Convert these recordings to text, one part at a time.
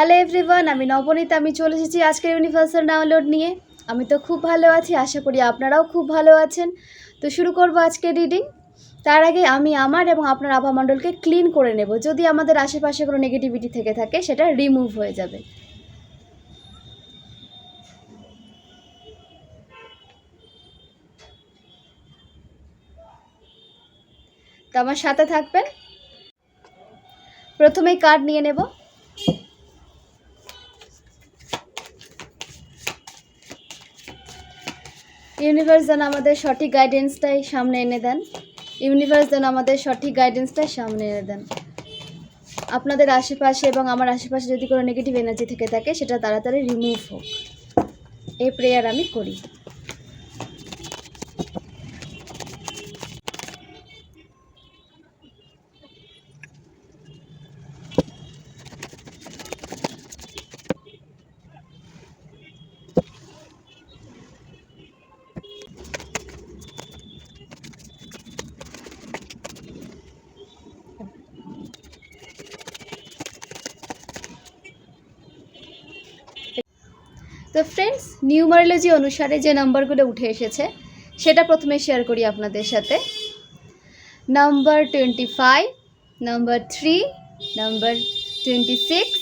Hello everyone আমি নবনীত, আমি চলে এসেছি আজকের ইউনিভার্সাল ডাউনলোড নিয়ে। আমি তো খুব ভালো আছি, আশা করি আপনারাও খুব ভালো আছেন। তো শুরু করব আজকে রিডিং তার আগে আমি আমার এবং আপনার আভামণ্ডলকে ক্লিন করে নেব। যদি আমাদের আশেপাশে কোনো নেগেটিভিটি থেকে থাকে, সেটা রিমুভ হয়ে যাবে। তো আমার সাথে থাকবেন। প্রথমেই কার্ড নিয়ে নেব। ইউনিভার্স যেন আমাদের সঠিক গাইডেন্সটাই সামনে এনে দেন। ইউনিভার্স যেন আমাদের সঠিক গাইডেন্সটাই সামনে এনে দেন। আপনাদের আশেপাশে এবং আমার আশেপাশে যদি কোনো নেগেটিভ এনার্জি থেকে থাকে, সেটা তাড়াতাড়ি রিমুভ হোক। এই প্রেয়ার আমি করি তো ফ্রেন্ডস নিউমারোলজি অনুসারে যে নাম্বারগুলো উঠে এসেছে, সেটা প্রথমে শেয়ার করি আপনাদের সাথে। Number twenty five number three number twenty six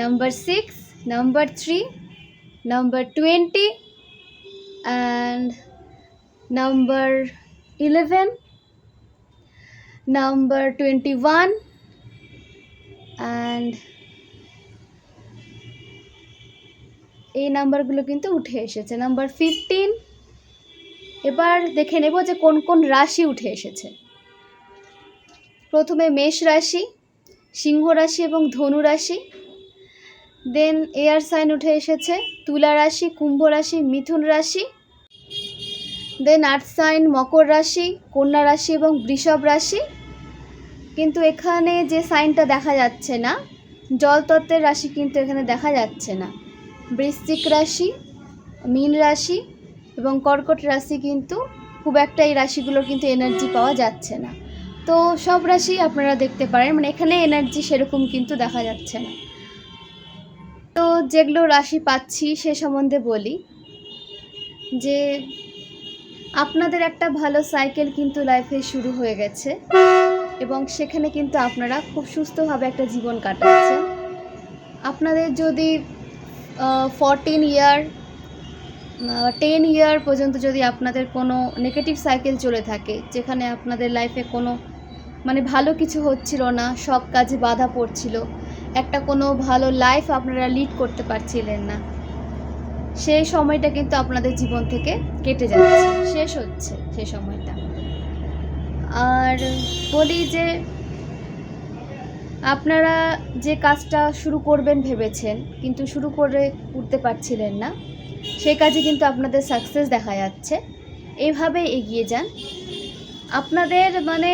number six number three number twenty and number eleven number twenty one and এই নাম্বারগুলো কিন্তু উঠে এসেছে। নাম্বার ফিফটিন এবার দেখে নেব যে কোন কোন রাশি উঠে এসেছে। প্রথমে মেষ রাশি, সিংহ রাশি এবং ধনু রাশি। দেন এয়ার সাইন উঠে এসেছে, তুলা রাশি, কুম্ভ রাশি, মিথুন রাশি। দেন আর্থ সাইন মকর রাশি, কন্যা রাশি এবং বৃষভ রাশি। কিন্তু এখানে যে সাইনটা দেখা যাচ্ছে না জলতত্ত্বের রাশি কিন্তু এখানে দেখা যাচ্ছে না। বৃশ্চিক রাশি, মীন রাশি এবং কর্কট রাশি কিন্তু খুব একটা এই রাশিগুলোর কিন্তু এনার্জি পাওয়া যাচ্ছে না। তো সব রাশি আপনারা দেখতে পারেন মানে এখানে এনার্জি সেরকম কিন্তু দেখা যাচ্ছে না। তো যেগুলো রাশি পাচ্ছি সে সম্বন্ধে বলি, যে আপনাদের একটা ভালো সাইকেল কিন্তু লাইফে শুরু হয়ে গেছে এবং সেখানে কিন্তু আপনারা খুব সুস্থভাবে একটা জীবন কাটাচ্ছেন। আপনাদের যদি ফরটিন ইয়ার টেন ইয়ার পর্যন্ত যদি আপনাদের কোনো নেগেটিভ সাইকেল চলে থাকে, যেখানে আপনাদের লাইফে কোনো মানে ভালো কিছু হচ্ছিল না, সব কাজে বাধা পড়ছিল, একটা কোনো ভালো লাইফ আপনারা লিড করতে পারছিলেন না, সেই সময়টা কিন্তু আপনাদের জীবন থেকে কেটে যাচ্ছে, শেষ হচ্ছে সেই সময়টা। আর বলি যে আপনারা যে কাজটা শুরু করবেন ভেবেছেন, কিন্তু শুরু করে উঠতে পারছিলেন না সেই কাজে কিন্তু আপনাদের সাকসেস দেখা যাচ্ছে। এইভাবে এগিয়ে যান। আপনাদের মানে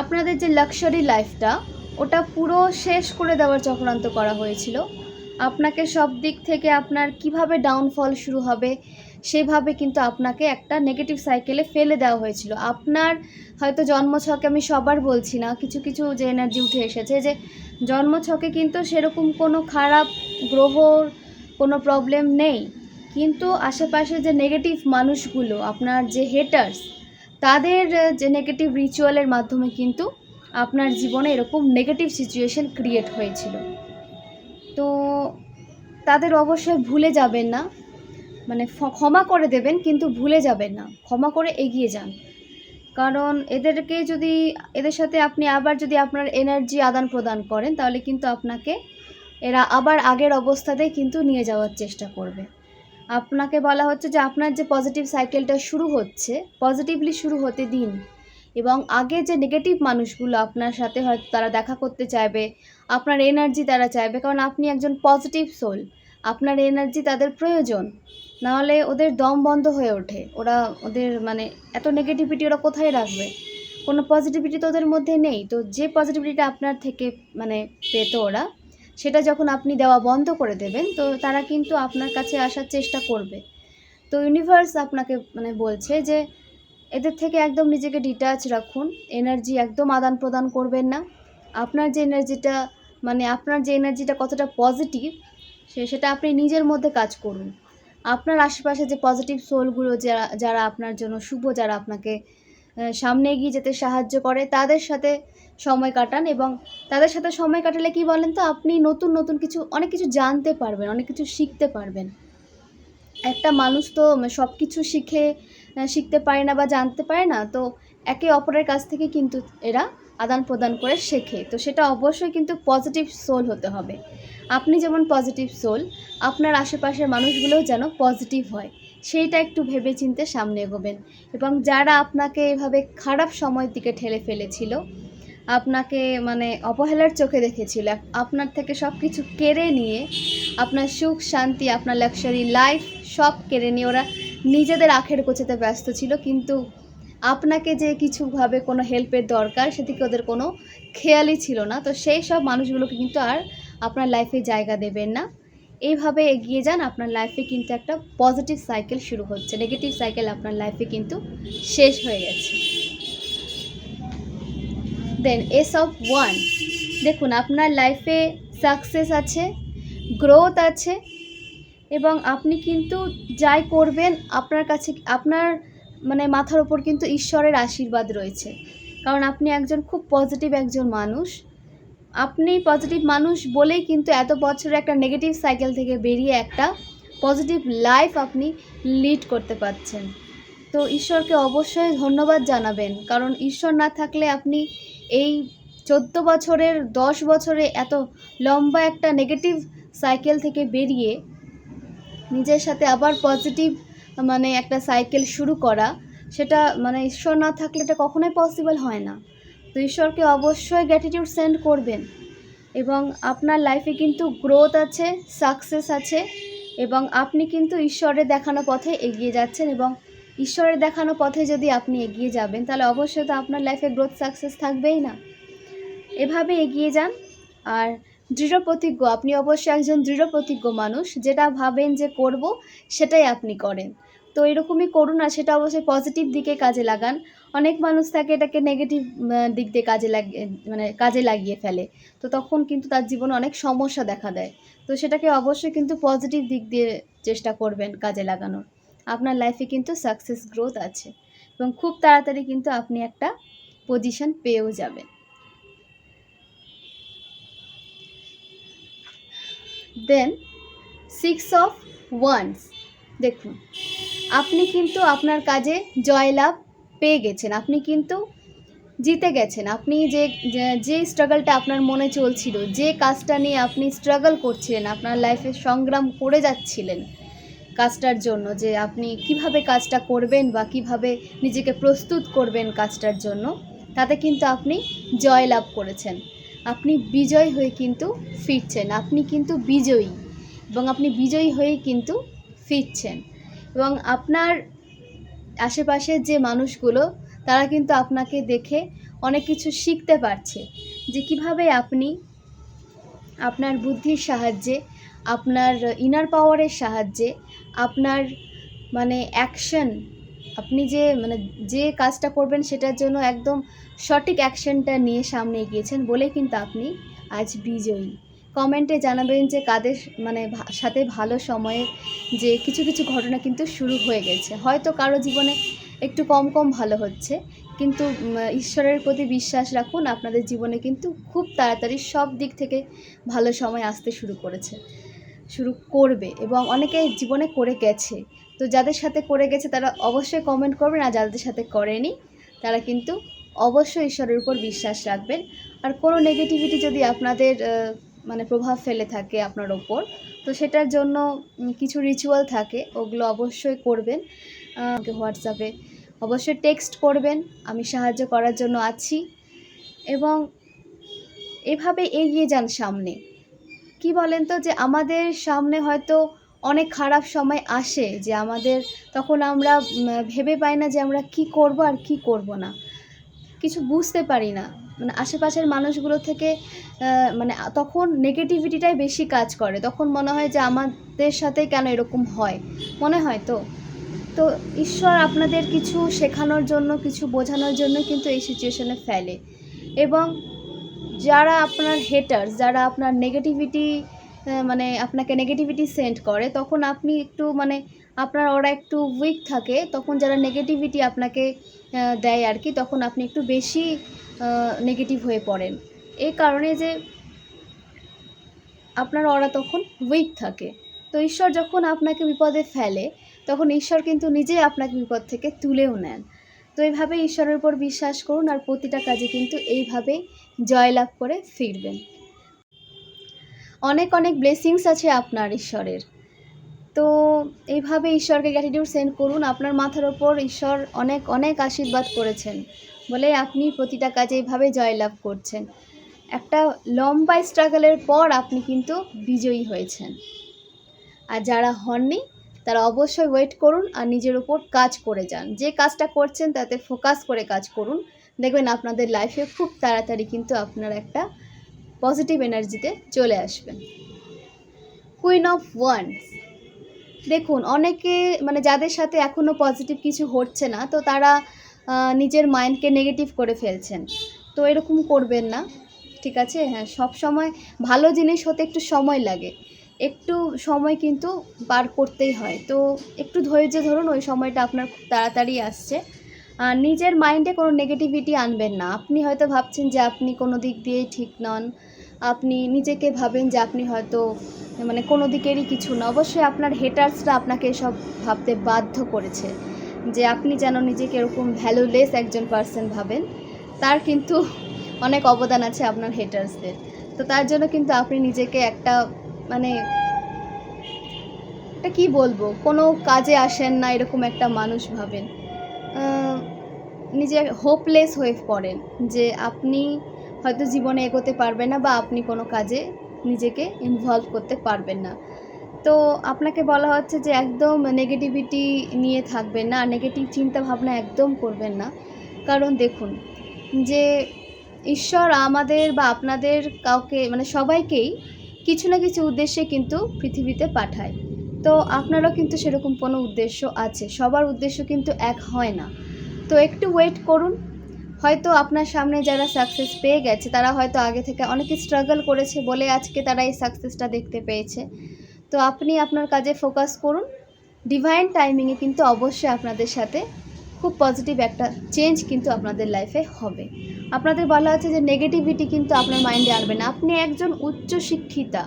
আপনাদের যে লাক্সারি লাইফটা ওটা পুরো শেষ করে দেওয়ার চক্রান্ত করা হয়েছিল। আপনাকে সব দিক থেকে আপনার কীভাবে ডাউনফল শুরু হবে সেভাবে কিন্তু আপনাকে একটা নেগেটিভ সাইকেলে ফেলে দেওয়া হয়েছিল। আপনার হয়তো জন্মছকে আমি সবার বলছি না, কিছু কিছু যে এনার্জি উঠে এসেছে যে জন্মছকে কিন্তু সেরকম কোনো খারাপ গ্রহর কোনো প্রবলেম নেই। কিন্তু আশেপাশে যে নেগেটিভ মানুষগুলো, আপনার যে হেটার্স তাদের যে নেগেটিভ রিচুয়ালের মাধ্যমে কিন্তু আপনার জীবনে এরকম নেগেটিভ সিচুয়েশন ক্রিয়েট হয়েছিল। তো তাদের অবশ্যই ভুলে যাবেন না। মানে ক্ষমা করে দেবেন, কিন্তু ভুলে যাবেন না। ক্ষমা করে এগিয়ে যান। কারণ এদেরকে যদি, এদের সাথে আপনি আবার যদি আপনার এনার্জি আদান প্রদান করেন, তাহলে কিন্তু আপনাকে এরা আবার আগের অবস্থাতেই কিন্তু নিয়ে যাওয়ার চেষ্টা করবে। আপনাকে বলা হচ্ছে যে আপনার যে পজিটিভ সাইকেলটা শুরু হচ্ছে পজিটিভলি শুরু হতে দিন। এবং আগে যে নেগেটিভ মানুষগুলো আপনার সাথে হয়তো তারা দেখা করতে চাইবে, আপনার এনার্জি তারা চাইবে। কারণ আপনি একজন পজিটিভ সোল আপনার এনার্জি তাদের প্রয়োজন। নাহলে ওদের দম বন্ধ হয়ে ওঠে। ওরা ওদের মানে এত নেগেটিভিটি ওরা কোথায় রাখবে? কোনো পজিটিভিটি তো ওদের মধ্যে নেই। তো যে পজিটিভিটিটা আপনার থেকে মানে পেত ওরা, সেটা যখন আপনি দেওয়া বন্ধ করে দেবেন, তো তারা কিন্তু আপনার কাছে আসার চেষ্টা করবে। তো ইউনিভার্স আপনাকে মানে বলছে যে, এদের থেকে একদম নিজেকে ডিটাচ রাখুন। এনার্জি একদম আদান প্রদান করবেন না। আপনার যে এনার্জিটা মানে আপনার যে এনার্জিটা কতটা পজিটিভ সে সেটা আপনি নিজের মধ্যে কাজ করুন। আপনার আশেপাশে যে পজিটিভ সোলগুলো যারা যারা আপনার জন্য শুভ, যারা আপনাকে সামনে এগিয়ে যেতে সাহায্য করে, তাদের সাথে সময় কাটান এবং তাদের সাথে সময় কাটালে কি বলেন তো? আপনি নতুন নতুন কিছু, অনেক কিছু জানতে পারবেন, অনেক কিছু শিখতে পারবেন। একটা মানুষ তো সব কিছু শিখে শিখতে পারে না বা জানতে পারে না, তো একে অপরের কাছ থেকে কিন্তু এরা আদান প্রদান করে শেখে। তো সেটা অবশ্যই কিন্তু পজিটিভ সোল হতে হবে। আপনি যেমন পজিটিভ সোল আপনার আশেপাশের মানুষগুলোও যেন পজিটিভ হয়। সেইটা একটু ভেবে চিনতে সামনে এগোবেন। এবং যারা আপনাকে এভাবে খারাপ সময়ের দিকে ঠেলে ফেলেছিল, আপনাকে মানে অবহেলার চোখে দেখেছিল, আপনার থেকে সব কিছু কেড়ে নিয়ে, আপনার সুখ, শান্তি, আপনার লাক্সারি লাইফ সব কেড়ে নিয়ে ওরা নিজেদের আখের গোছাতে ব্যস্ত ছিল, কিন্তু আপনাকে যে কিছুভাবে কোনো হেল্পের দরকার সেদিকে ওদের কোনো খেয়ালই ছিল না। তো সেই সব মানুষগুলোকে কিন্তু আর আপনার লাইফে জায়গা দেবেন না। এইভাবে এগিয়ে যান, আপনার লাইফে কিন্তু একটা পজিটিভ সাইকেল শুরু হচ্ছে। নেগেটিভ সাইকেল আপনার লাইফে কিন্তু শেষ হয়ে গেছে। দেন এস অফ ওয়ান দেখুন, আপনার লাইফে সাকসেস আছে গ্রোথ আছে, এবং আপনি কিন্তু যাই করবেন, আপনার কাছে, আপনার মানে মাথার ওপর কিন্তু ঈশ্বরের আশীর্বাদ রয়েছে। কারণ আপনি একজন খুব পজিটিভ একজন মানুষ। আপনি পজিটিভ মানুষ বলেই কিন্তু এত বছরের একটা নেগেটিভ সাইকেল থেকে বেরিয়ে একটা পজিটিভ লাইফ আপনি লিড করতে পারছেন। তো ঈশ্বরকে অবশ্যই ধন্যবাদ জানাবেন। কারণ ঈশ্বর না থাকলে আপনি এই চোদ্দ বছরের, দশ বছরে এত লম্বা একটা নেগেটিভ সাইকেল থেকে বেরিয়ে নিজের সাথে আবার পজিটিভ মানে একটা সাইকেল শুরু করা, সেটা মানে ঈশ্বর না থাকলে এটা কখনোই পসিবল হয় না। তো ঈশ্বরকে অবশ্যই গ্র্যাটিটিউড সেন্ড করবেন। এবং আপনার লাইফে কিন্তু গ্রোথ আছে সাকসেস আছে, এবং আপনি কিন্তু ঈশ্বরের দেখানো পথে এগিয়ে যাচ্ছেন এবং ঈশ্বরের দেখানো পথে যদি আপনি এগিয়ে যাবেন, তাহলে অবশ্যই তো আপনার লাইফে গ্রোথ সাকসেস থাকবেই না। এভাবে এগিয়ে যান। আর দৃঢ় প্রতিজ্ঞ, আপনি অবশ্যই একজন দৃঢ় প্রতিজ্ঞ মানুষ, যেটা ভাবেন যে করব, সেটাই আপনি করেন। তো এরকমই করুন আর সেটা অবশ্যই পজিটিভ দিকে কাজে লাগান। অনেক মানুষ থাকে এটাকে নেগেটিভ দিক দিয়ে কাজে লাগিয়ে মানে কাজে লাগিয়ে ফেলে। তো তখন কিন্তু তার জীবনে অনেক সমস্যা দেখা দেয়। তো সেটাকে অবশ্যই কিন্তু পজিটিভ দিক দিয়ে চেষ্টা করবেন কাজে লাগানোর। আপনার লাইফে কিন্তু সাকসেস গ্রোথ আছে। এবং খুব তাড়াতাড়ি কিন্তু আপনি একটা পজিশন পেয়েও যাবেন। দেন সিক্স অফ ওয়ান্স দেখুন। আপনি কিন্তু আপনার কাজে জয়লাভ পেয়ে গেছেন, আপনি কিন্তু জিতে গেছেন। আপনি যে, যে- স্ট্রাগলটা আপনার মনে চলছিল, যে কাজটা নিয়ে আপনি স্ট্রাগল করছিলেন, আপনার লাইফে সংগ্রাম করে যাচ্ছিলেন কাজটার জন্য, যে আপনি কীভাবে কাজটা করবেন বা কীভাবে নিজেকে প্রস্তুত করবেন কাজটার জন্য, তাতে কিন্তু আপনি জয় লাভ করেছেন। আপনি বিজয় হয়ে কিন্তু ফিরছেন, আপনি কিন্তু বিজয়ী এবং আপনি বিজয়ী হয়েই কিন্তু ফিরছেন। এবং আপনার আশেপাশের যে মানুষগুলো, তারা কিন্তু আপনাকে দেখে অনেক কিছু শিখতে পারছে যে কীভাবে আপনি আপনার বুদ্ধির সাহায্যে, আপনার ইনার পাওয়ারের সাহায্যে আপনার মানে অ্যাকশন আপনি যে মানে যে কাজটা করবেন সেটার জন্য একদম সঠিক অ্যাকশনটা নিয়ে সামনে এগিয়েছেন বলে কিন্তু আপনি আজ বিজয়ী। কমেন্টে জানাবেন যে কাদের মানে সাথে ভালো সময়ে যে কিছু কিছু ঘটনা কিন্তু শুরু হয়ে গেছে। হয়তো কারও জীবনে একটু কম কম ভালো হচ্ছে, কিন্তু ঈশ্বরের প্রতি বিশ্বাস রাখুন, আপনাদের জীবনে কিন্তু খুব তাড়াতাড়ি সব দিক থেকে ভালো সময় আসতে শুরু করেছে, শুরু করবে এবং অনেকে জীবনে করে গেছে। তো যাদের সাথে করে গেছে তারা অবশ্যই কমেন্ট করবেন, আর যাদের সাথে করেনি তারা কিন্তু অবশ্যই ঈশ্বরের উপর বিশ্বাস রাখবেন। আর কোনো নেগেটিভিটি যদি আপনাদের মানে প্রভাব ফেলে থাকে আপনার ওপর। তো সেটার জন্য কিছু রিচুয়াল থাকে, ওগুলো অবশ্যই করবেন। আমাকে হোয়াটসঅ্যাপে অবশ্যই টেক্সট করবেন, আমি সাহায্য করার জন্য আছি। এবং এভাবে এগিয়ে যান সামনে। কি বলেন তো যে আমাদের সামনে হয়তো অনেক খারাপ সময় আসে, যে আমাদের তখন আমরা ভেবে পাই না যে আমরা কি করব আর কি করব না। কিছু বুঝতে পারি না। মানে আশেপাশের মানুষগুলো থেকে মানে তখন নেগেটিভিটিটাই বেশি কাজ করে। তখন মনে হয় যে আমাদের সাথে কেন এরকম হয়? মনে হয় তো? তো ঈশ্বর আপনাদের কিছু শেখানোর জন্য, কিছু বোঝানোর জন্য কিন্তু এই সিচুয়েশনে ফেলে। এবং যারা আপনার হেটার্স যারা আপনার নেগেটিভিটি মানে আপনাকে নেগেটিভিটি সেন্ড করে, তখন আপনি একটু মানে আপনার ওরা একটু উইক থাকে, তখন যারা নেগেটিভিটি আপনাকে দেয় আর কি, তখন আপনি একটু বেশি নেগেটিভ হয়ে পড়েন এই কারণে যে আপনার ওরা তখন উইক থাকে। তো ঈশ্বর যখন আপনাকে বিপদে ফেলে, তখন ঈশ্বর কিন্তু নিজেই আপনাকে বিপদ থেকে তুলেও নেন। তো এইভাবে ঈশ্বরের উপর বিশ্বাস করুন আর প্রতিটা কাজে কিন্তু এইভাবে জয়লাভ করে ফিরবেন। অনেক অনেক ব্লেসিংস আছে আপনার ঈশ্বরের। তো এইভাবে ঈশ্বরকে গ্র্যাটিটিউড সেন্ড করুন। আপনার মাথার ওপর ঈশ্বর অনেক অনেক আশীর্বাদ করেছেন। বলে আপনি প্রতিটা কাজে এইভাবে জয়লাভ করছেন। একটা লম্বা স্ট্রাগলের পর আপনি কিন্তু বিজয়ী হয়েছেন। আর যারা হননি, তারা অবশ্যই ওয়েট করুন আর নিজের উপর কাজ করে যান। যে কাজটা করছেন, তাতে ফোকাস করে কাজ করুন। দেখবেন আপনাদের লাইফে খুব তাড়াতাড়ি কিন্তু আপনার একটা পজিটিভ এনার্জিতে চলে আসবেন কুইন অফ ওয়ান্স দেখুন, অনেকে মানে যাদের সাথে এখনও পজিটিভ কিছু হচ্ছে না, তো তারা নিজের মাইন্ডকে নেগেটিভ করে ফেলছেন। তো এরকম করবেন না, ঠিক আছে? হ্যাঁ সব সময় ভালো জিনিস হতে একটু সময় লাগে। একটু সময় কিন্তু বার করতেই হয়। তো একটু ধৈর্য ধরুন, ওই সময়টা আপনার খুব তাড়াতাড়ি আসছে। আর নিজের মাইন্ডে কোনো নেগেটিভিটি আনবেন না। আপনি হয়তো ভাবছেন যে আপনি কোনো দিক দিয়েই ঠিক নন। আপনি নিজেকে ভাবেন যে আপনি হয়তো মানে কোনো দিকেরই কিছু না। অবশ্যই আপনার হেটার্সরা আপনাকে এসব ভাবতে বাধ্য করেছে। যে আপনি যেন নিজেকে এরকম ভ্যালুলেস একজন পার্সন ভাবেন, তার কিন্তু অনেক অবদান আছে আপনার হেটার্সদের তো তার জন্য কিন্তু আপনি নিজেকে একটা মানে এটা কি বলব, কোনো কাজে আসেন না এরকম একটা মানুষ ভাবেন। নিজে হোপলেস হয়ে পড়েন যে আপনি হয়তো জীবনে এগোতে পারবেন না বা আপনি কোনো কাজে নিজেকে ইনভলভ করতে পারবেন না। তো আপনাকে বলা হচ্ছে যে একদম নেগেটিভিটি নিয়ে থাকবেন না নেগেটিভ চিন্তা ভাবনা একদম করবেন না। কারণ দেখুন, যে ঈশ্বর আমাদের বা আপনাদের কাউকে মানে সবাইকেই কিছু না কিছু উদ্দেশ্যে কিন্তু পৃথিবীতে পাঠায়। তো আপনারও কিন্তু সেরকম কোনো উদ্দেশ্য আছে, সবার উদ্দেশ্য কিন্তু এক হয় না। তো একটু ওয়েট করুন। হয়তো আপনার সামনে যারা সাকসেস পেয়ে গেছে, তারা হয়তো আগে থেকে অনেক স্ট্রাগল করেছে বলে আজকে তারা এই সাকসেসটা দেখতে পেয়েছে। তো আপনি আপনার কাজে ফোকাস করুন। ডিভাইন টাইমিংয়ে কিন্তু অবশ্যই আপনাদের সাথে খুব পজিটিভ একটা চেঞ্জ কিন্তু আপনাদের লাইফে হবে। আপনাদের বলা হচ্ছে যে নেগেটিভিটি কিন্তু আপনার মাইন্ডে আনবে না। আপনি একজন উচ্চ শিক্ষিতা,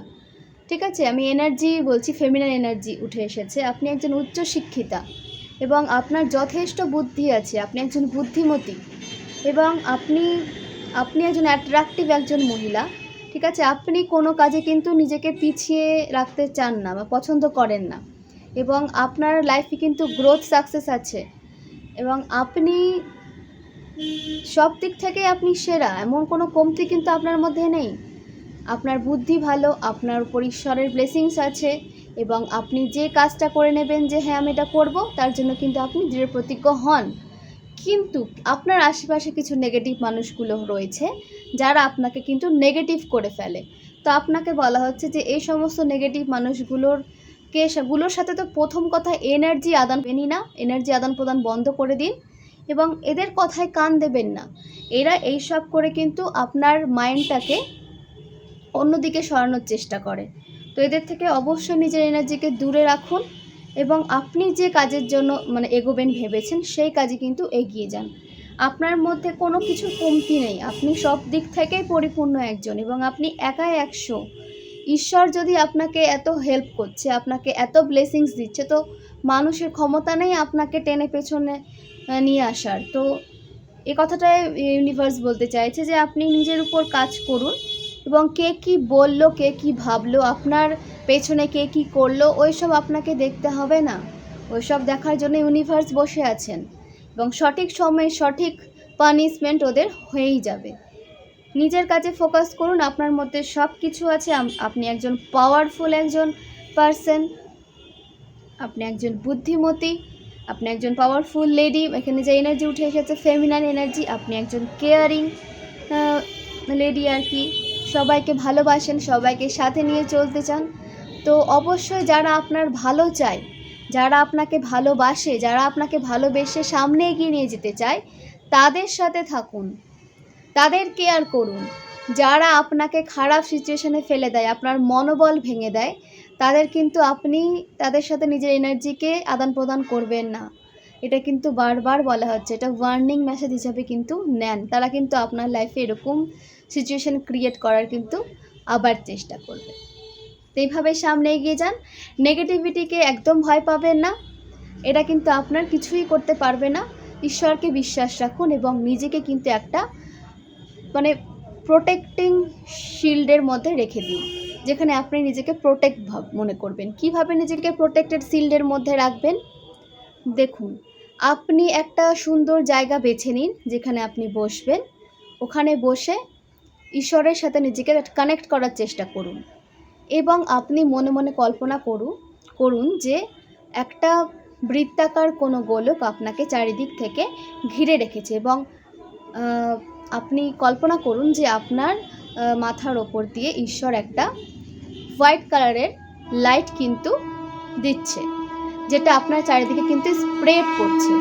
ঠিক আছে? আমি এনার্জি বলছি ফেমিনাল এনার্জি উঠে এসেছে। আপনি একজন উচ্চ শিক্ষিতা এবং আপনার যথেষ্ট বুদ্ধি আছে। আপনি একজন বুদ্ধিমতী এবং আপনি আপনি একজন অ্যাট্রাকটিভ একজন মহিলা। ঠিক আছে, আপনি কোনো কাজে কিন্তু নিজেকে পিছিয়ে রাখতে চান না বা পছন্দ করেন না। এবং আপনার লাইফে কিন্তু গ্রোথ সাকসেস আছে। এবং আপনি সব দিক থেকে আপনি সেরা, এমন কোনো কমতি কিন্তু আপনার মধ্যে নেই। আপনার বুদ্ধি ভালো, আপনার উপর ঈশ্বরের ব্লেসিংস আছে এবং আপনি যে কাজটা করে নেবেন যে হ্যাঁ আমি এটা করব, তার জন্য কিন্তু আপনি দৃঢ় প্রতিজ্ঞ হন। কিন্তু আপনার আশেপাশে কিছু নেগেটিভ মানুষগুলো রয়েছে যারা আপনাকে কিন্তু নেগেটিভ করে ফেলে। তো আপনাকে বলা হচ্ছে যে এই সমস্ত নেগেটিভ মানুষগুলোর কে গুলোর সাথে তো প্রথম কথা এনার্জি আদান পেনি না। এনার্জি আদান প্রদান বন্ধ করে দিন এবং এদের কথায় কান দেবেন না। এরা এইসব করে কিন্তু আপনার মাইন্ডটাকে অন্যদিকে সরানোর চেষ্টা করে। তো এদের থেকে অবশ্যই নিজের এনার্জিকে দূরে রাখুন। এবং আপনি যে কাজের জন্য মানে এগোবেন ভেবেছেন, সেই কাজে কিন্তু এগিয়ে যান। আপনার মধ্যে কোনো কিছুর কমতি নেই। আপনি সব দিক থেকেই পরিপূর্ণ একজন এবং আপনি একাই একশো। ঈশ্বর যদি আপনাকে এত হেল্প করছে, আপনাকে এত ব্লেসিংস দিচ্ছে, তো মানুষের ক্ষমতা নেই আপনাকে টেনে পেছনে নিয়ে আসার। তো এ কথাটাই ইউনিভার্স বলতে চাইছে যে আপনি নিজের উপর কাজ করুন। এবং কে কি বলল, কে কি ভাবলো, আপনার পেছনে কে কি করল, ওইসব আপনাকে দেখতে হবে না। ওইসব দেখার জন্য ইউনিভার্স বসে আছেন এবং সঠিক সময়ে সঠিক পানিশমেন্ট ওদের হয়েই যাবে। নিজের কাজে ফোকাস করুন, আপনার মধ্যে সব কিছু আছে আপনি একজন পাওয়ারফুল একজন পারসন আপনি একজন বুদ্ধিমতী, আপনি একজন পাওয়ারফুল লেডি এখানে যে এনার্জি উঠে এসেছে ফেমিনাল এনার্জি আপনি একজন কেয়ারিং লেডি আর কি। সবাইকে ভালোবাসেন, সবাইকে সাথে নিয়ে চলতে চান। তো অবশ্যই যারা আপনার ভালো চায়, যারা আপনাকে ভালোবাসে, যারা আপনাকে ভালোবেসে সামনে এগিয়ে নিয়ে যেতে চায়, তাদের সাথে থাকুন। তাদের কেয়ার করুন। যারা আপনাকে খারাপ সিচুয়েশনে ফেলে দেয়, আপনার মনোবল ভেঙে দেয়, তাদের কিন্তু আপনি তাদের সাথে নিজের এনার্জিকে আদান প্রদান করবেন না। এটা কিন্তু বারবার বলা হচ্ছে, এটা ওয়ার্নিং মেসেজ হিসাবে কিন্তু নেন। তারা কিন্তু আপনার লাইফে এরকম সিচুয়েশন ক্রিয়েট করার কিন্তু আবার চেষ্টা করবে। তো এইভাবে সামনে এগিয়ে যান। নেগেটিভিটিকে একদম ভয় পাবেন না। এটা কিন্তু আপনার কিছুই করতে পারবে না। ঈশ্বরকে বিশ্বাস রাখুন এবং নিজেকে কিন্তু একটা মানে প্রোটেক্টিং শিল্ডের মধ্যে রেখে দিন। যেখানে আপনি নিজেকে প্রোটেক্ট মনে করবেন। কীভাবে নিজেকে প্রোটেক্টেড শিল্ডের মধ্যে রাখবেন? দেখুন, আপনি একটা সুন্দর জায়গা বেছে নিন, যেখানে আপনি বসবেন। ওখানে বসে ঈশ্বরের সাথে নিজেকে কানেক্ট করার চেষ্টা করুন। এবং আপনি মনে মনে কল্পনা করুন করুন যে একটা বৃত্তাকার কোনো গোলক আপনাকে চারিদিক থেকে ঘিরে রেখেছে এবং আপনি কল্পনা করুন যে আপনার মাথার ওপর দিয়ে ঈশ্বর একটা হোয়াইট কালারের লাইট কিন্তু দিচ্ছে, যেটা আপনার চারিদিকে কিন্তু স্প্রেড করছে।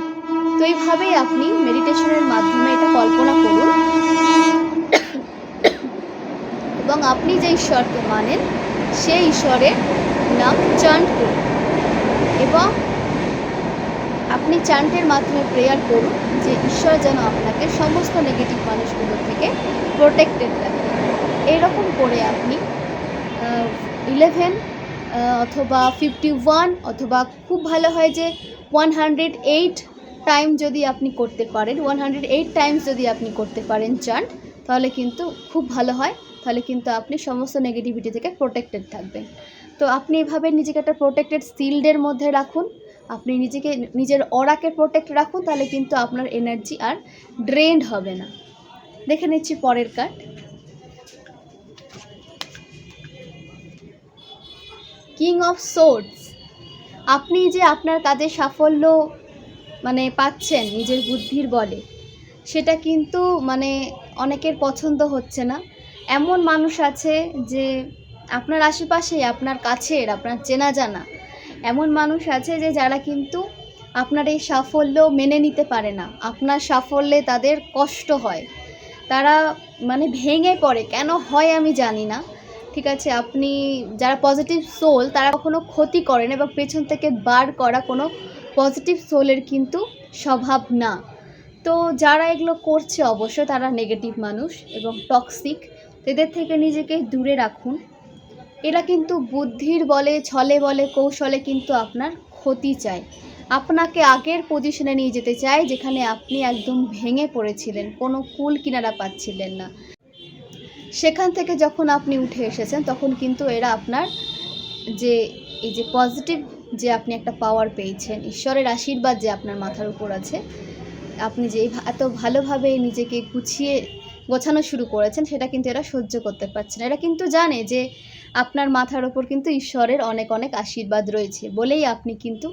তো এইভাবেই আপনি মেডিটেশনের মাধ্যমে এটা কল্পনা করুন। এবং আপনি যে ঈশ্বরকে মানেন, সেই ঈশ্বরের নাম চান্ট করুন। এবং আপনি চান্টের মাধ্যমে প্রেয়ার করুন যে ঈশ্বর যেন আপনাকে সমস্ত নেগেটিভ মানুষগুলো থেকে প্রোটেক্টেড রাখে। এরকম করে আপনি ইলেভেন অথবা ফিফটি ওয়ান অথবা খুব ভালো হয় যে ওয়ান হান্ড্রেড এইট টাইম যদি আপনি করতে পারেন ওয়ান হান্ড্রেড এইট টাইমস যদি আপনি করতে পারেন চান্ট তাহলে কিন্তু খুব ভালো হয়। তাহলে কিন্তু আপনি সমস্ত নেগেটিভিটি থেকে প্রোটেক্টেড থাকবেন। তো আপনি এভাবে নিজেকে একটা প্রোটেক্টেড শিল্ডের মধ্যে রাখুন। আপনি নিজেকে, নিজের অরাকে প্রোটেক্ট রাখুন, তাহলে কিন্তু আপনার এনার্জি আর ড্রেন্ড হবে না। দেখে নিচ্ছি পরের কার্ড কিং অফ সোর্ডস আপনি যে আপনার কাজে সাফল্য মানে পাচ্ছেন নিজের বুদ্ধির বলে, সেটা কিন্তু মানে অনেকের পছন্দ হচ্ছে না। এমন মানুষ আছে যে আপনার আশেপাশে আপনার কাছের, আপনার চেনা জানা এমন মানুষ আছে যে যারা কিন্তু আপনার এই সাফল্য মেনে নিতে পারে না। আপনার সাফল্যে তাদের কষ্ট হয়। তারা মানে ভেঙে পড়ে। কেন হয় আমি জানি না। ঠিক আছে, আপনি যারা পজিটিভ সোল তারা কখনো ক্ষতি করেন এবং পেছন থেকে বার করা কোনো পজিটিভ সোলের কিন্তু স্বভাব না। তো যারা এগুলো করছে অবশ্য তারা নেগেটিভ মানুষ এবং টক্সিক এদের থেকে নিজেকে দূরে রাখুন। এরা কিন্তু বুদ্ধির বলে, ছলে বলে, কৌশলে কিন্তু আপনার ক্ষতি চায়। আপনাকে আগের পজিশনে নিয়ে যেতে চায়, যেখানে আপনি একদম ভেঙে পড়েছিলেন, কোনো কুল কিনারা পাচ্ছিলেন না। সেখান থেকে যখন আপনি উঠে এসেছেন, তখন কিন্তু এরা আপনার যে, এই যে পজিটিভ যে আপনি একটা পাওয়ার পেয়েছেন, ঈশ্বরের আশীর্বাদ যে আপনার মাথার উপর আছে, আপনি যে এত ভালোভাবে নিজেকে গুছিয়ে গোছানো শুরু করেছেন, সেটা কিন্তু এরা সহ্য করতে পারছে না। এরা কিন্তু জানে যে আপনার মাথার ওপর কিন্তু ঈশ্বরের অনেক অনেক আশীর্বাদ রয়েছে বলেই আপনি কিন্তু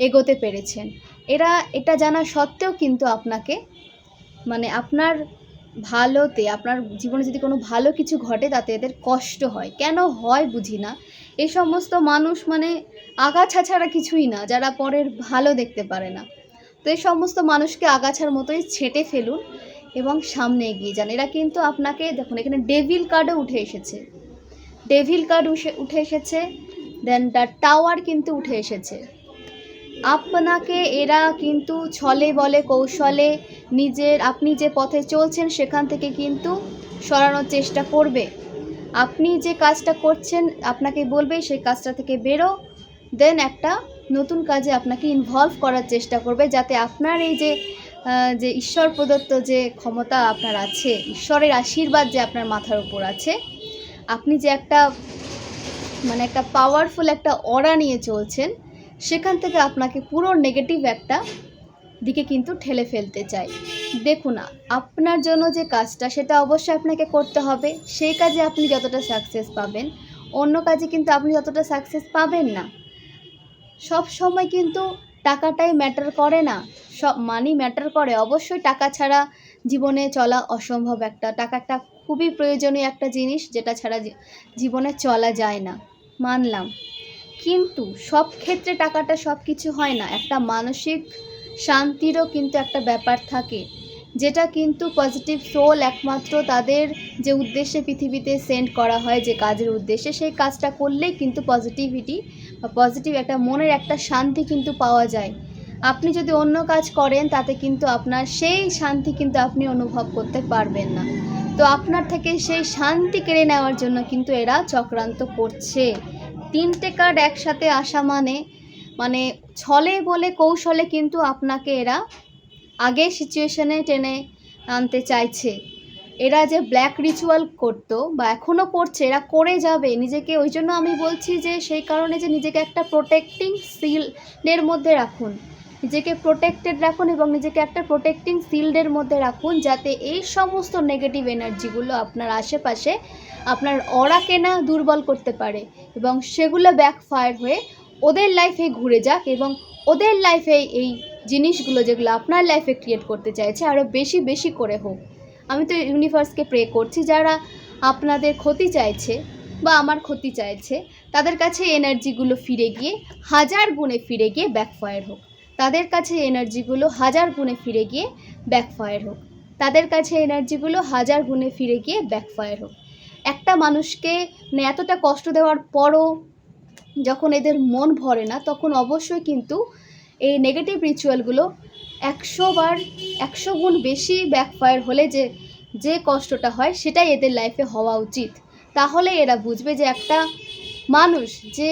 এগোতে পেরেছেন। এরা এটা জানা সত্ত্বেও কিন্তু আপনাকে মানে আপনার ভালোতে, আপনার জীবনে যদি কোনো ভালো কিছু ঘটে তাতে এদের কষ্ট হয়। কেন হয় বুঝি না। এই সমস্ত মানুষ মানে আগাছা ছাড়া কিছুই না, যারা পরের ভালো দেখতে পারে না। তো এই সমস্ত মানুষকে আগাছার মতোই ছেটে ফেলুন। এবং সামনে এগিয়ে যান। এরা কিন্তু আপনাকে, দেখুন, এখানে ডেভিল কার্ডও উঠে এসেছে। ডেভিল কার্ড উঠে এসেছে দেন দ্য টাওয়ার কিন্তু উঠে এসেছে। আপনাকে, এরা কিন্তু ছলে বলে, কৌশলে নিজের, আপনি যে পথে চলছেন সেখান থেকে কিন্তু সরানোর চেষ্টা করবে। আপনি যে কাজটা করছেন, আপনাকে বলবে, সেই কাজটা থেকে বেরো। দেন একটা নতুন কাজে আপনাকে ইনভলভ করার চেষ্টা করবে, যাতে আপনার এই যে যে ঈশ্বর প্রদত্ত যে ক্ষমতা আপনার আছে, ঈশ্বরের আশীর্বাদ যে আপনার মাথার উপর আছে, আপনি যে একটা মানে একটা পাওয়ারফুল একটা অরা নিয়ে চলছেন, সেখান থেকে আপনাকে পুরো নেগেটিভ একটা দিকে কিন্তু ঠেলে ফেলতে চাই। দেখুন আপনার জন্য যে কাজটা, সেটা অবশ্যই আপনাকে করতে হবে। সেই কাজে আপনি যতটা সাকসেস পাবেন, অন্য কাজে কিন্তু আপনি যতটা সাকসেস পাবেন না। সব সময় কিন্তু টাকাটাই ম্যাটার করে না। সব মানি ম্যাটার করে। অবশ্যই টাকা ছাড়া জীবনে চলা অসম্ভব একটা। টাকাটা খুবই প্রয়োজনীয় একটা জিনিস যেটা ছাড়া জীবনে চলা যায় না। মানলাম। কিন্তু সব ক্ষেত্রে টাকাটা সব কিছু হয় না। একটা মানসিক শান্তিরও কিন্তু একটা ব্যাপার থাকে। যেটা কিন্তু পজিটিভ সোল একমাত্র তাদের যে উদ্দেশ্যে পৃথিবীতে সেন্ড করা হয়, যে কাজের উদ্দেশ্যে, সেই কাজটা করলেই কিন্তু পজিটিভিটি বা পজিটিভ একটা মনের একটা শান্তি কিন্তু পাওয়া যায়। আপনি যদি অন্য কাজ করেন, তাতে কিন্তু আপনার সেই শান্তি কিন্তু আপনি অনুভব করতে পারবেন না। তো আপনার থেকে সেই শান্তি কেড়ে নেওয়ার জন্য কিন্তু এরা চক্রান্ত করছে। তিনটে কার্ড একসাথে আসা মানে মানে ছলে বলে কৌশলে কিন্তু আপনাকে এরা আগে সিচুয়েশনে টেনে আনতে চাইছে। এরা যে ব্ল্যাক রিচুয়াল করতো বা এখনও করছে, এরা করে যাবে। নিজেকে, ওই জন্য আমি বলছি যে সেই কারণে যে নিজেকে একটা প্রোটেক্টিং সিল্ডের মধ্যে রাখুন। নিজেকে প্রোটেক্টেড রাখুন এবং নিজেকে একটা প্রোটেক্টিং সিল্ডের মধ্যে রাখুন যাতে এই সমস্ত নেগেটিভ এনার্জিগুলো আপনার আশেপাশে, আপনার অরাকে না দুর্বল করতে পারে এবং সেগুলো ব্যাকফায়ার হয়ে ওদের লাইফে ঘুরে যাক এবং ওদের লাইফে এই জিনিসগুলো যেগুলো আপনার লাইফে ক্রিয়েট করতে চাইছে আরও বেশি বেশি করে হোক। আমি তো ইউনিভার্সকে প্রে করছি, যারা আপনাদের ক্ষতি চাইছে বা আমার ক্ষতি চাইছে, তাদের কাছে এনার্জিগুলো ফিরে গিয়ে, হাজার গুণে ফিরে গিয়ে ব্যাকফায়ার হোক। তাদের কাছে এনার্জিগুলো হাজার গুণে ফিরে গিয়ে ব্যাকফায়ার হোক। তাদের কাছে এনার্জিগুলো হাজার গুণে ফিরে গিয়ে ব্যাকফায়ার হোক। একটা মানুষকে মানে এতটা কষ্ট দেওয়ার পরও যখন এদের মন ভরে না, তখন অবশ্যই কিন্তু এই নেগেটিভ রিচুয়ালগুলো একশো বার, একশো গুণ বেশি ব্যাকফায়ার হলে যে যে কষ্টটা হয় সেটাই এদের লাইফে হওয়া উচিত। তাহলে এরা বুঝবে যে একটা মানুষ যে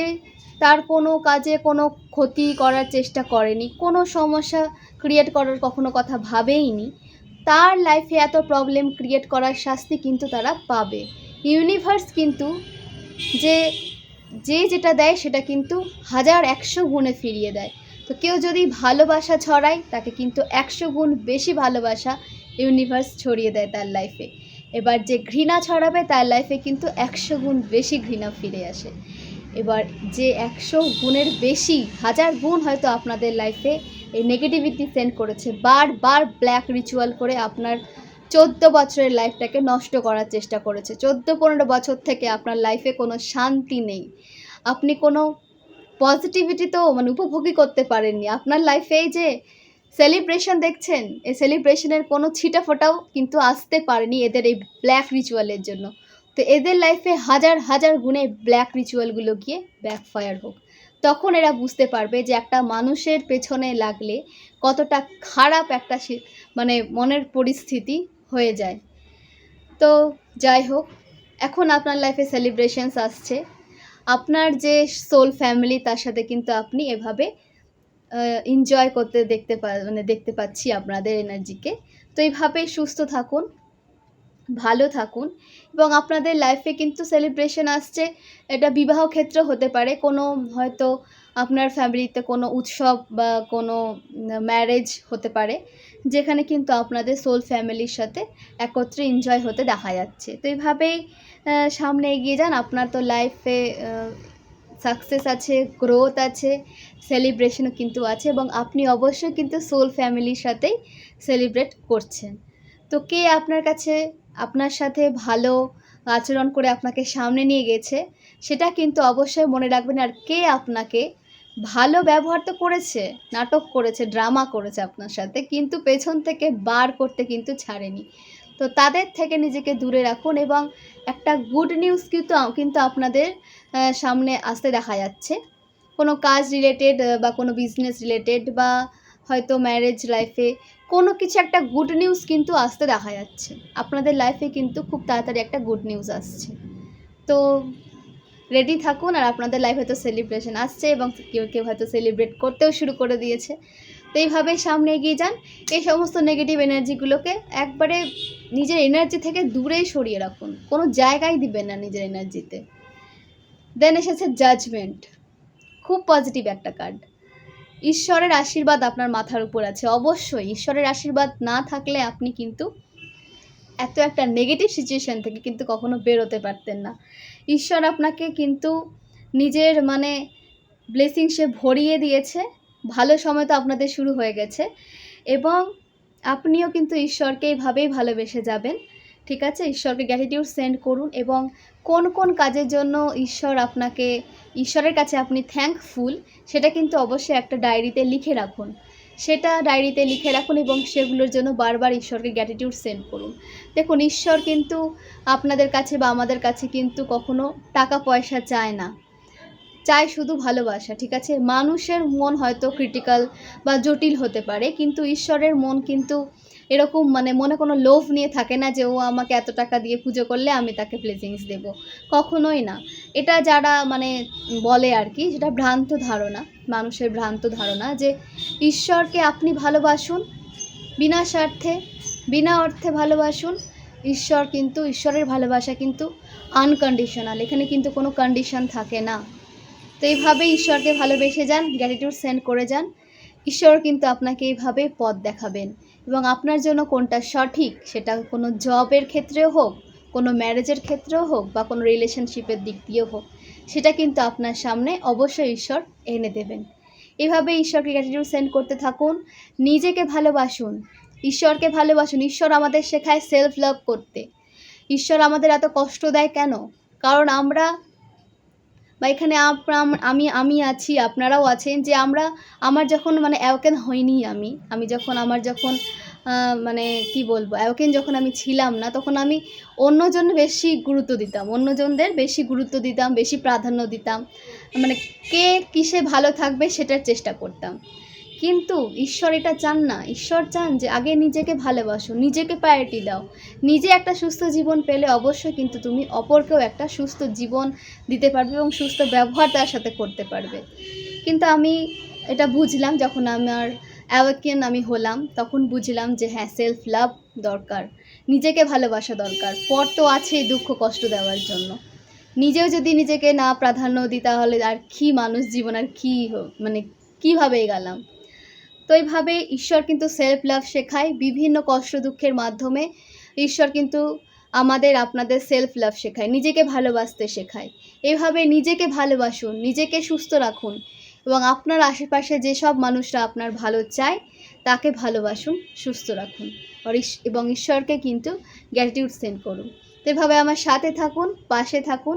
তার কোনো কাজে কোনো ক্ষতি করার চেষ্টা করেনি, কোনো সমস্যা ক্রিয়েট করার কখনো কথা ভাবেইনি, তার লাইফে এত প্রবলেম ক্রিয়েট করার শাস্তি কিন্তু তারা পাবে। ইউনিভার্স কিন্তু যে যে যেটা দেয় সেটা কিন্তু হাজার একশো গুণে ফিরিয়ে দেয়। তো কেউ যদি ভালোবাসা ছড়ায়, তাকে কিন্তু একশো গুণ বেশি ভালোবাসা ইউনিভার্স ছড়িয়ে দেয় তার লাইফে এবার যে ঘৃণা ছড়াবে, তার লাইফে কিন্তু একশো গুণ বেশি ঘৃণা ফিরে আসে। এবার যে একশো গুণের বেশি, হাজার গুণ হয়তো আপনাদের লাইফে এই নেগেটিভিটি সেন্ড করেছে, বারবার ব্ল্যাক রিচুয়াল করে আপনার চোদ্দ বছরের লাইফটাকে নষ্ট করার চেষ্টা করেছে। চোদ্দ পনেরো বছর থেকে আপনার লাইফে কোনো শান্তি নেই। আপনি কোনো পজিটিভিটি তো মানে উপভোগই করতে পারেননি। আপনার লাইফে যে সেলিব্রেশন দেখছেন, এই সেলিব্রেশনের কোনো ছিটা ফোটাও কিন্তু আসতে পারেনি এদের এই ব্ল্যাক রিচুয়ালের জন্য। তো এদের লাইফে হাজার হাজার গুণে ব্ল্যাক রিচুয়ালগুলো গিয়ে ব্যাকফায়ার হোক। তখন এরা বুঝতে পারবে যে একটা মানুষের পেছনে লাগলে কতটা খারাপ একটা মানে মনের পরিস্থিতি হয়ে যায়। তো যাই হোক, এখন আপনার লাইফে সেলিব্রেশনস আসছে। আপনার যে সোল ফ্যামিলি তার সাথে কিন্তু আপনি এভাবে এনজয় করতে দেখতে পা মানে দেখতে পাচ্ছি আপনাদের এনার্জিকে তো এইভাবেই সুস্থ থাকুন, ভালো থাকুন এবং আপনাদের লাইফে কিন্তু সেলিব্রেশন আসছে। এটা বিবাহ ক্ষেত্র হতে পারে, কোনো হয়তো আপনার ফ্যামিলিতে কোনো উৎসব বা কোনো ম্যারেজ হতে পারে। যেখানে কিন্তু আপনাদের সোল ফ্যামিলির সাথে একত্রে এনজয় হতে দেখা যাচ্ছে। তো এইভাবেই সামনে এগিয়ে যান। আপনার তো লাইফে সাকসেস আছে গ্রোথ আছে সেলিব্রেশনও কিন্তু আছে এবং আপনি অবশ্যই কিন্তু সোল ফ্যামিলির সাথেই সেলিব্রেট করছেন। তো কে আপনার কাছে আপনার সাথে ভালো আচরণ করে আপনাকে সামনে নিয়ে গেছে, সেটা কিন্তু অবশ্যই মনে রাখবেন। আর কে আপনাকে ভালো ব্যবহার তো করেছে, নাটক করেছে ড্রামা করেছে আপনার সাথে, কিন্তু পেছন থেকে বার করতে কিন্তু ছাড়েনি। তো তাদের থেকে নিজেকে দূরে রাখুন এবং একটা গুড নিউজ কিন্তু কিন্তু আপনাদের সামনে আসতে দেখা যাচ্ছে। কোনো কাজ রিলেটেড বা কোনো বিজনেস রিলেটেড বা হয়তো ম্যারেজ লাইফে কোনো কিছু একটা গুড নিউজ কিন্তু আসতে দেখা যাচ্ছে। আপনাদের লাইফে কিন্তু খুব তাড়াতাড়ি একটা গুড নিউজ আসছে। তো রেডি থাকুন আর আপনাদের লাইফে তো সেলিব্রেশন আসছে এবং কেউ কেউ হয়তো সেলিব্রেট করতেও শুরু করে দিয়েছে। তো এইভাবেই সামনে এগিয়ে যান। এই সমস্ত নেগেটিভ এনার্জিগুলোকে একবারে নিজের এনার্জি থেকে দূরেই সরিয়ে রাখুন। কোনো জায়গায় দিবেন না নিজের এনার্জিতে দেন এসেছে জাজমেন্ট খুব পজিটিভ একটা কার্ড ঈশ্বরের আশীর্বাদ আপনার মাথার উপর আছে। অবশ্যই ঈশ্বরের আশীর্বাদ না থাকলে আপনি কিন্তু এত একটা নেগেটিভ সিচুয়েশন থেকে কিন্তু কখনো বেরোতে পারতেন না। ঈশ্বর আপনাকে কিন্তু নিজের মানে ব্লেসিংসে ভরিয়ে দিয়েছে। ভালো সময় তো আপনাদের শুরু হয়ে গেছে এবং আপনিও কিন্তু ঈশ্বরকে এইভাবেই ভালোবেসে যাবেন। ঠিক আছে? ঈশ্বরকে গ্র্যাটিটিউড সেন্ড করুন এবং কোন কোন কাজের জন্য ঈশ্বর আপনাকে, ঈশ্বরের কাছে আপনি থ্যাঙ্কফুল সেটা কিন্তু অবশ্যই একটা ডায়েরিতে লিখে রাখুন। সেটা ডায়েরিতে লিখে রাখুন এবং সেগুলোর জন্য বারবার ঈশ্বরকে গ্যাটিটিউড সেন্ড করুন। দেখুন, ঈশ্বর কিন্তু আপনাদের কাছে বা আমাদের কাছে কিন্তু কখনো টাকা পয়সা চায় না। চায় শুধু ভালোবাসা, ঠিক আছে? মানুষের মন হয়তো ক্রিটিক্যাল বা জটিল হতে পারে, কিন্তু ঈশ্বরের মন কিন্তু এরকম মানে মনে কোনো লোভ নিয়ে থাকে না যে ও আমাকে এত টাকা দিয়ে পুজো করলে আমি তাকে ব্লেসিংস দেব। কখনোই না। এটা যারা মানে বলে আর কি, সেটা ভ্রান্ত ধারণা, মানুষের ভ্রান্ত ধারণা যে ঈশ্বরকে আপনি ভালোবাসুন, বিনা স্বার্থে, বিনা অর্থে ভালোবাসুন, ঈশ্বর কিন্তু, ঈশ্বরের ভালোবাসা কিন্তু আনকন্ডিশনাল এখানে কিন্তু কোনো কন্ডিশন থাকে না। তো এইভাবে ঈশ্বরকে ভালোবেসে যান গ্র্যাটিটিউড সেন্ড করে যান। ঈশ্বর কিন্তু আপনাকে এইভাবে পথ দেখাবেন। এবং আপনার জন্য কোনটা সঠিক, সেটা কোনো জবের ক্ষেত্রেও হোক, কোনো ম্যারেজের ক্ষেত্রেও হোক বা কোনো রিলেশনশিপের দিক দিয়েও হোক, সেটা কিন্তু আপনার সামনে অবশ্যই ঈশ্বর এনে দেবেন। এভাবে ঈশ্বরকে গ্র্যাটিটিউড সেন্ড করতে থাকুন, নিজেকে ভালোবাসুন, ঈশ্বরকে ভালোবাসুন। ঈশ্বর আমাদের শেখায় সেলফ লাভ করতে। ঈশ্বর আমাদের এত কষ্ট দেয় কেন? কারণ আমরা এখানে আপ- আমি আমি আছি, আপনারাও আছেন, যে আমরা, আমার যখন মানে অ্যাওকেন হইনি আমি আমি যখন, আমার যখন মানে কি বলব, অ্যাওকেন যখন আমি ছিলাম না, তখন আমি অন্যজন বেশি গুরুত্ব দিতাম, অন্যজনদের বেশি গুরুত্ব দিতাম, বেশি প্রাধান্য দিতাম মানে কে কিসে ভালো থাকবে সেটার চেষ্টা করতাম। কিন্তু ঈশ্বর এটা চান না। ঈশ্বর চান যে আগে নিজেকে ভালোবাসো, নিজেকে প্রায়োরিটি দাও। নিজে একটা সুস্থ জীবন পেলে অবশ্যই কিন্তু তুমি অপরকেও একটা সুস্থ জীবন দিতে পারবে এবং সুস্থ ব্যবহার তার সাথে করতে পারবে। কিন্তু আমি এটা বুঝলাম যখন আমার অ্যাওয়াকেন আমি হলাম, তখন বুঝলাম যে হ্যাঁ সেলফ লাভ দরকার। নিজেকে ভালোবাসা দরকার। পর তো আছেই দুঃখ, কষ্ট দেওয়ার জন্য। নিজেও যদি নিজেকে না প্রাধান্য দিই তাহলে আর কী মানুষ জীবন আর কী মানে কীভাবে গেলাম তো এইভাবে ঈশ্বর কিন্তু সেলফ লাভ শেখায়, বিভিন্ন কষ্ট দুঃখের মাধ্যমে ঈশ্বর কিন্তু আমাদের, আপনাদের সেলফ লাভ শেখায়, নিজেকে ভালোবাসতে শেখায়। এভাবে নিজেকে ভালোবাসুন, নিজেকে সুস্থ রাখুন এবং আপনার আশেপাশে যেসব মানুষরা আপনার ভালো চায়, তাকে ভালোবাসুন, সুস্থ রাখুন এবং ঈশ্বরকে কিন্তু গ্র্যাটিটিউড সেন্ড করুন। তো এভাবে আমার সাথে থাকুন, পাশে থাকুন।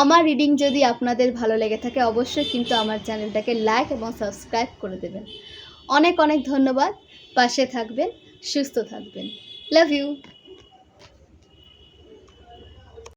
আমার রিডিং যদি আপনাদের ভালো লেগে থাকে, অবশ্যই কিন্তু আমার চ্যানেলটাকে লাইক এবং সাবস্ক্রাইব করে দেবেন। অনেক অনেক ধন্যবাদ। পাশে থাকবেন সুস্থ থাকবেন। Love you